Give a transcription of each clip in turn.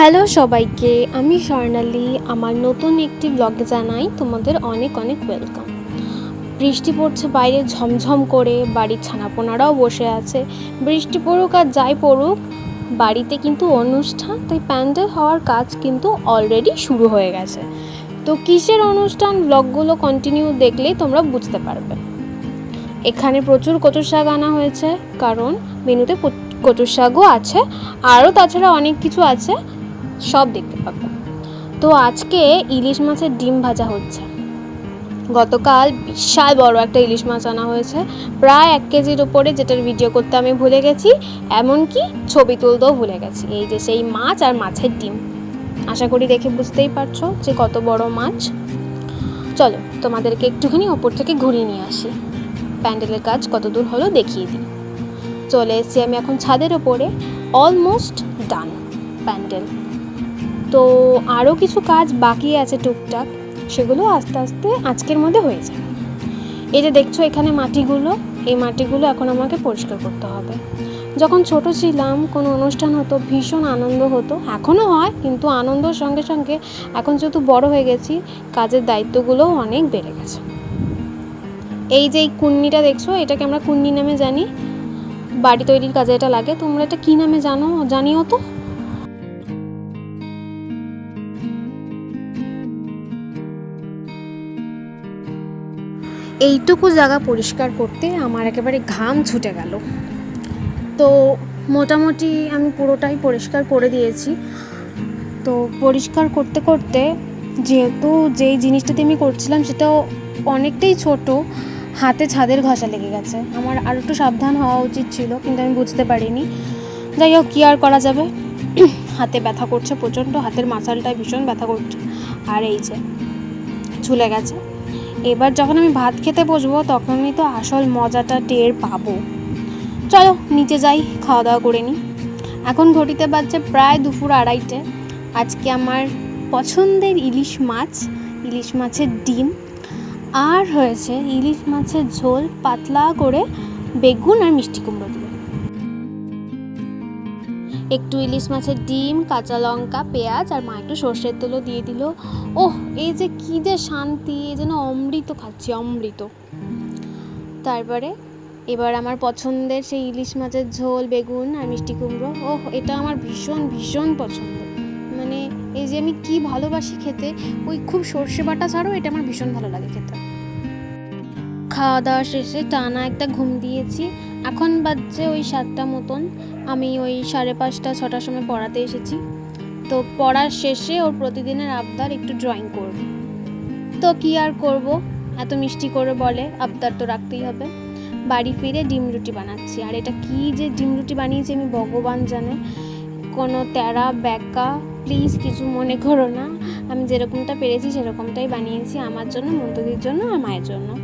Hello সবাইকে, আমি স্বর্ণালী। আমার নতুন একটি ব্লগে জানাই তোমাদের অনেক অনেক ওয়েলকাম বৃষ্টি পড়ছে বাইরে ঝমঝম করে, বাড়ির ছানাপোনারাও বসে আছে। বৃষ্টি পড়ুক আর যাই পড়ুক, বাড়িতে কিন্তু অনুষ্ঠান, তাই প্যান্ডেল হওয়ার কাজ কিন্তু অলরেডি শুরু হয়ে গেছে। তো কিসের অনুষ্ঠান? ব্লগগুলো কন্টিনিউ দেখলেই তোমরা বুঝতে পারবে। এখানে প্রচুর কচুর শাক আনা হয়েছে, কারণ মেনুতে কচুর শাকও আছে, আরও তাছাড়া অনেক কিছু আছে। সব দেখতে পাবে। তো আজকে ইলিশ মাছের ডিম ভাজা হচ্ছে। গতকাল বিশাল বড় একটা ইলিশ মাছ আনা হয়েছে। প্রায় এক কেজির উপরে যেটার ভিডিও করতে আমি ভুলে গেছি, এমনকি ছবি তুলতেও ভুলে গেছি। এই যে সেই মাছ আর মাছের ডিম। আশা করি দেখে বুঝতেই পারছ যে কত বড় মাছ। চলো, তোমাদেরকে একটুখানি ওপর থেকে ঘুরিয়ে নিয়ে আসি। প্যান্ডেলের কাজ কত দূর হলো দেখিয়ে দিই। চলে এসেছি আমি এখন ছাদের ওপরে অলমোস্ট ডান প্যান্ডেল। তো আরও কিছু কাজ বাকি আছে টুকটাক, সেগুলো আস্তে আস্তে আজকের মধ্যে হয়ে যাবে। এই যে দেখছ এখানে মাটিগুলো, এই মাটিগুলো এখন আমাকে পরিষ্কার করতে হবে। যখন ছোট ছিলাম, কোনো অনুষ্ঠান হতো, ভীষণ আনন্দ হতো। এখনও হয়, কিন্তু আনন্দর সঙ্গে সঙ্গে এখন যেহেতু বড় হয়ে গেছি, কাজের দায়িত্বগুলোও অনেক বেড়ে গেছে। এই যে এই কুন্নিটা দেখছ, এটাকে আমরা কুন্নি নামে জানি। বাড়ি তৈরির কাজে এটা লাগে। তোমরা এটা কী নামে জানো, জানিও তো? এইটুকু জায়গা পরিষ্কার করতে আমার একেবারে ঘাম ছুটে গেল। তো মোটামুটি আমি পুরোটাই পরিষ্কার করে দিয়েছি। তো পরিষ্কার করতে করতে যেহেতু যেই জিনিসটাতে আমি করছিলাম সেটাও অনেকটাই ছোট, হাতে ছাদের ঘষা লেগে গেছে। আমার আর একটু সাবধান হওয়া উচিত ছিল, কিন্তু আমি বুঝতে পারিনি। যাই হোক, কী আর করা যাবে? হাতে ব্যথা করছে প্রচণ্ড, হাতের মাসালটায় ভীষণ ব্যথা করছে। আর এই যে, ঝুলে গেছে। এবার যখন আমি ভাত খেতে বসবো, তখনই তো আসল মজাটা টের পাবো। চলো, নিচে যাই খাওয়া দাওয়া করে নিই। এখন ঘটিতে বাজছে প্রায় দুপুর আড়াইটে। আজকে আমার পছন্দের ইলিশ মাছ, ইলিশ মাছের ডিম। আর হয়েছে ইলিশ মাছের ঝোল পাতলা করে বেগুন আর মিষ্টি কুমড়ো দিয়ে। একটু ইলিশ মাছের ডিম, কাঁচা লঙ্কা, পেঁয়াজ আর মা একটু সর্ষের তেলও দিয়ে দিল। ওহ, এই যে কী যে শান্তি, এই যেন অমৃত খাচ্ছি, অমৃত। তারপরে এবার আমার পছন্দের সেই ইলিশ মাছের ঝোল, বেগুন আর মিষ্টি কুমড়ো। ওহ, এটা আমার ভীষণ ভীষণ পছন্দ। মানে এই যে আমি কি ভালোবাসি খেতে, ওই খুব সর্ষে বাটা ছাড়াও এটা আমার ভীষণ ভালো লাগে খেতে। খাওয়া দাওয়া শেষে টানা একটা ঘুম দিয়েছি। এখন বাজছে ওই সাতটা মতন। আমি ওই সাড়ে পাঁচটা, ছটার সময় পড়াতে এসেছি। তো পড়ার শেষে ওর প্রতিদিনের আবদার একটু ড্রয়িং করব। তো কি আর করব? এত মিষ্টি করে বলে, আবদার তো রাখতেই হবে। বাড়ি ফিরে ডিম রুটি বানাচ্ছি। আর এটা কি যে ডিম রুটি বানিয়েছি আমি ভগবান জানে। কোনো তেরা, ব্যাকা প্লিজ কিছু মনে করো না। আমি যেরকমটা পেরেছি সেরকমটাই বানিয়েছি আমার জন্য মন্তদির জন্য আর মায়ের জন্য।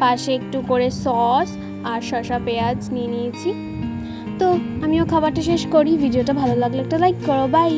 পাশে একটু করে সস আর শসা, পেঁয়াজ নিয়ে নিয়েছি। তো আমিও খাবারটা শেষ করি। ভিডিওটা ভালো লাগলে একটা লাইক করো। বাই